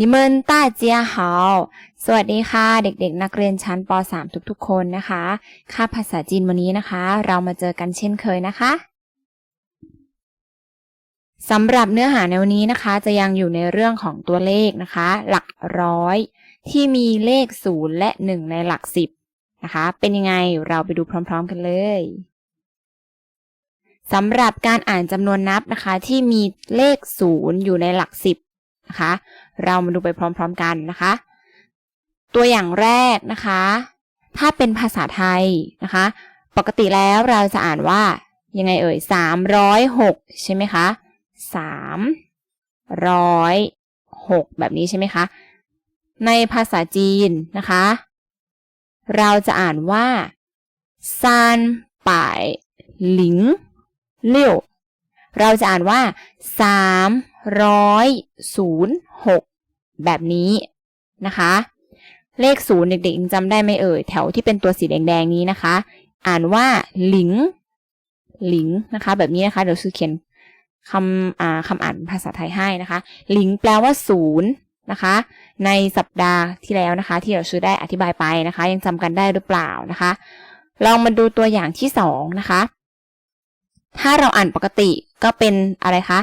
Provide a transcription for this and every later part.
นิเมินตาเจียหาสวัสดีค่ะ เด็กๆ นักเรียนชั้นป .3 ทุกๆ คนนะคะ ค่าภาษาจีนวันนี้นะคะ เรามาเจอกันเช่นเคยนะคะสำหรับเนื้อหาในวันนี้นะคะ จะยังอยู่ในเรื่องของตัวเลขนะคะ หลักร้อย ที่มีเลขศูนย์และหนึ่งในหลักสิบนะคะ เป็นยังไงเราไปดูพร้อม ๆ กันเลยสำหรับการอ่านจำนวนนับนะคะ ที่มีเลขศูนย์อยู่ในหลักสิบนะคะ เรามาดูไปพร้อมๆกันนะคะ ตัวอย่างแรกนะคะ ถ้าเป็นภาษาไทยนะคะ ปกติแล้วเราจะอ่านว่ายังไงเอ่ยสามร้อยหกใช่ไหมคะสามร้อยหกแบบนี้ใช่ไหมคะ ในภาษาจีนนะคะ เราจะอ่านว่าซานป่ายหลิงเลี่ยวเราจะอ่านว่าสามร้อยศูนย์หก แบบนี้นะคะ เลขศูนย์เด็กๆจำได้ไหมเอ่ยแถวที่เป็นตัวสีแดงๆนี้นะคะ อ่านว่าหลิงหลิงนะคะ แบบนี้นะคะ เดี๋ยวซื้อเขียนคำอ่าคำอ่านภาษาไทยให้นะคะ หลิงแปลว่าศูนย์นะคะ ในสัปดาห์ที่แล้วนะคะ ที่เราซื้อได้อธิบายไปนะคะ ยังจำกันได้หรือเปล่านะคะลองมาดูตัวอย่างที่สองนะคะ ถ้าเราอ่านปกติก็เป็นอะไรคะ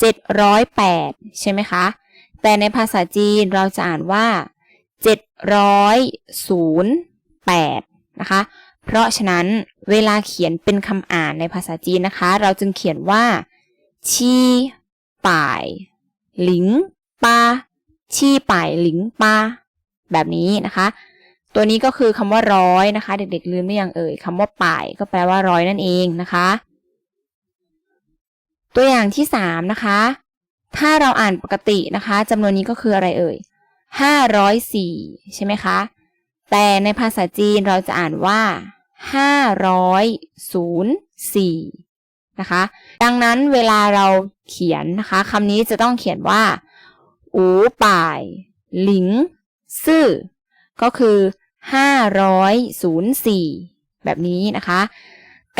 เจ็ดร้อยแปดใช่ไหมคะ แต่ในภาษาจีนเราจะอ่านว่าเจ็ดร้อยศูนย์แปดนะคะ เพราะฉะนั้นเวลาเขียนเป็นคำอ่านในภาษาจีนนะคะ เราจึงเขียนว่า ชีป่าย หลิงปาชีป่ายหลิงปาแบบนี้นะคะ ตัวนี้ก็คือคำว่าร้อยนะคะ เด็กๆลืมไม่ยังเอ่ยคำว่าป่ายก็แปลว่าร้อยนั่นเองนะคะ ตัวอย่างที่สามนะคะ ถ้าเราอ่านปกตินะคะจำนวนนี้ก็คืออะไรเอ่ยห้าร้อยสี่ใช่ไหมคะ แต่ในภาษาจีนเราจะอ่านว่าห้าร้อยศูนย์สี่นะคะ ดังนั้นเวลาเราเขียนนะคะคำนี้จะต้องเขียนว่าอูป่ายหลิงซื่อก็คือห้าร้อยศูนย์สี่แบบนี้นะคะ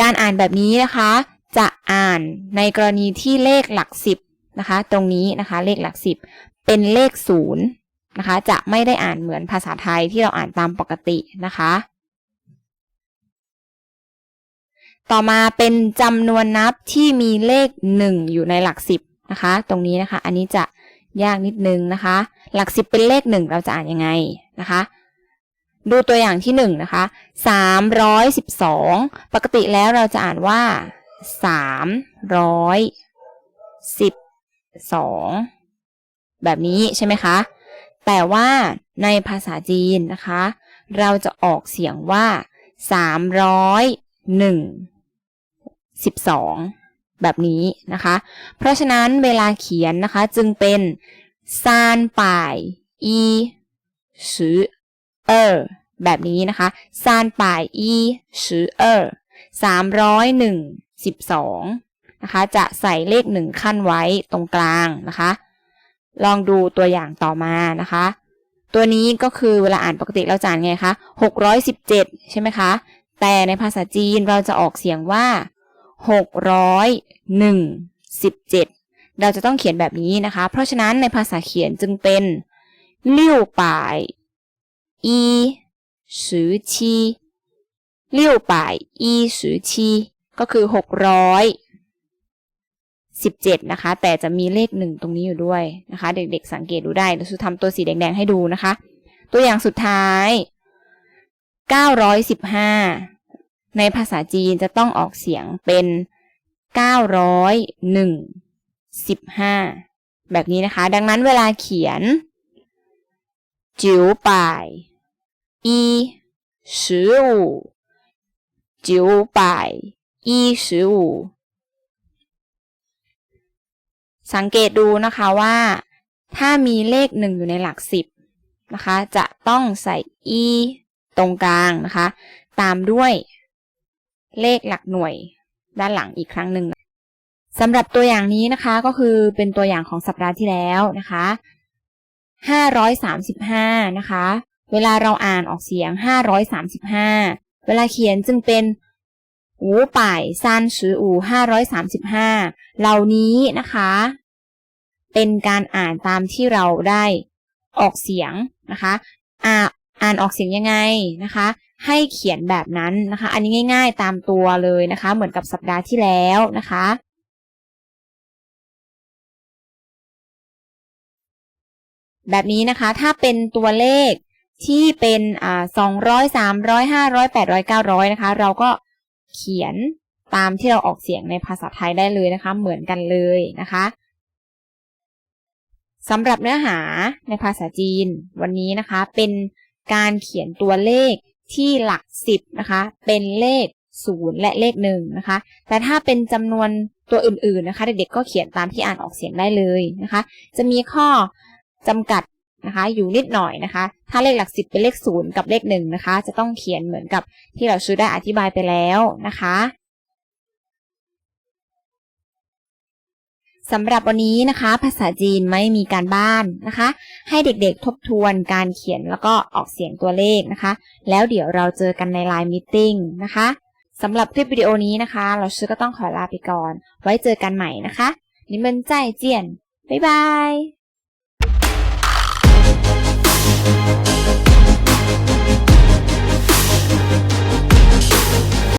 การอ่านแบบนี้นะคะ จะอ่านในกรณีที่เลขหลักสิบ นะคะ ตรงนี้นะคะเลขหลักสิบเป็นเลขศูนย์นะคะ จะไม่ได้อ่านเหมือนภาษาไทยที่เราอ่านตามปกตินะคะ ต่อมาเป็นจำนวนนับที่มีเลขหนึ่งอยู่ในหลักสิบนะคะ ตรงนี้นะคะ อันนี้จะยากนิดนึงนะคะ หลักสิบเป็นเลขหนึ่งเราจะอ่านยังไงนะคะ ดูตัวอย่างที่หนึ่งนะคะสามร้อยสิบสองปกติแล้วเราจะอ่านว่าสามร้อยสิบ สองแบบนี้ใช่ไหมคะ แต่ว่าในภาษาจีนนะคะ เราจะออกเสียงว่าสามร้อยหนึ่งสิบสองแบบนี้นะคะ เพราะฉะนั้นเวลาเขียนนะคะจึงเป็นซานป่ายอีสือเออแบบนี้นะคะซานป่ายอีสือเออสามร้อยหนึ่งสิบสอง นะคะ จะใส่เลขหนึ่งขั้นไว้ตรงกลางนะคะ ลองดูตัวอย่างต่อมานะคะ ตัวนี้ก็คือเวลาอ่านปกติเราจะอ่านไงคะหกร้อยสิบเจ็ดใช่ไหมคะ แต่ในภาษาจีนเราจะออกเสียงว่าหกร้อยหนึ่งสิบเจ็ดเราจะต้องเขียนแบบนี้นะคะ เพราะฉะนั้นในภาษาเขียนจึงเป็นลิ้วป่ายอีสือชีลิ้วป่ายอีสือชีก็คือห กร้อยสิบเจ็ดนะคะ แต่จะมีเลขหนึ่งตรงนี้อยู่ด้วยนะคะ เด็กๆสังเกตดูได้เราจะทำตัวสีแดงๆให้ดูนะคะ ตัวอย่างสุดท้ายเก้าร้อยสิบห้าในภาษาจีนจะต้องออกเสียงเป็นเก้าร้อยหนึ่งสิบห้าแบบนี้นะคะ ดังนั้นเวลาเขียน จิ๋วป่ายอีสิบจิ๋วป่ายอีสิบ สังเกตดูนะคะว่า ถ้ามีเลขหนึ่งอยู่ในหลักสิบนะคะ จะต้องใส่อีตรงกลางนะคะ ตามด้วยเลขหลักหน่วยด้านหลังอีกครั้งหนึ่งสำหรับตัวอย่างนี้นะคะก็คือเป็นตัวอย่างของสัปดาห์ที่แล้วนะคะ535นะคะ เวลาเราอ่านออกเสียง 535 เวลาเขียนจึงเป็น หูป่ายซานชืออู535เหล่านี้นะคะ เป็นการอ่านตามที่เราได้ออกเสียงนะคะอ่าอ่านออกเสียงยังไงนะคะ ให้เขียนแบบนั้นนะคะ อันนี้ง่าย ๆ ตามตัวเลยนะคะ เหมือนกับสัปดาห์ที่แล้วนะคะแบบนี้นะคะ ถ้าเป็นตัวเลขที่เป็นอ่าสองร้อยสามร้อยห้าร้อยแปดร้อยเก้าร้อยนะคะ เราก็ เขียนตามที่เราออกเสียงในภาษาไทยได้เลยนะคะ เหมือนกันเลยนะคะสำหรับเนื้อหาในภาษาจีนวันนี้นะคะ เป็นการเขียนตัวเลขที่หลักสิบนะคะ เป็นเลขศูนย์และเลขหนึ่งนะคะ แต่ถ้าเป็นจำนวนตัวอื่นๆนะคะ เด็กๆก็เขียนตามที่อ่านออกเสียงได้เลยนะคะ จะมีข้อจำกัด นะคะอยู่นิดหน่อยนะคะ ถ้าเลขหลักสิบเป็นเลขศูนย์กับเลขหนึ่งนะคะ จะต้องเขียนเหมือนกับที่เราชูได้อธิบายไปแล้วนะคะสำหรับวันนี้นะคะ ภาษาจีนไม่มีการบ้านนะคะ ให้เด็กๆทบทวนการเขียนแล้วก็ออกเสียงตัวเลขนะคะ แล้วเดี๋ยวเราเจอกันในไลน์มิ팅นะคะสำหรับคลิปวิดีโอนี้นะคะ เราชื่อก็ต้องขอลาไปก่อน ไว้เจอกันใหม่นะคะนิมันใจเจียนบ๊ายบาย Thank you.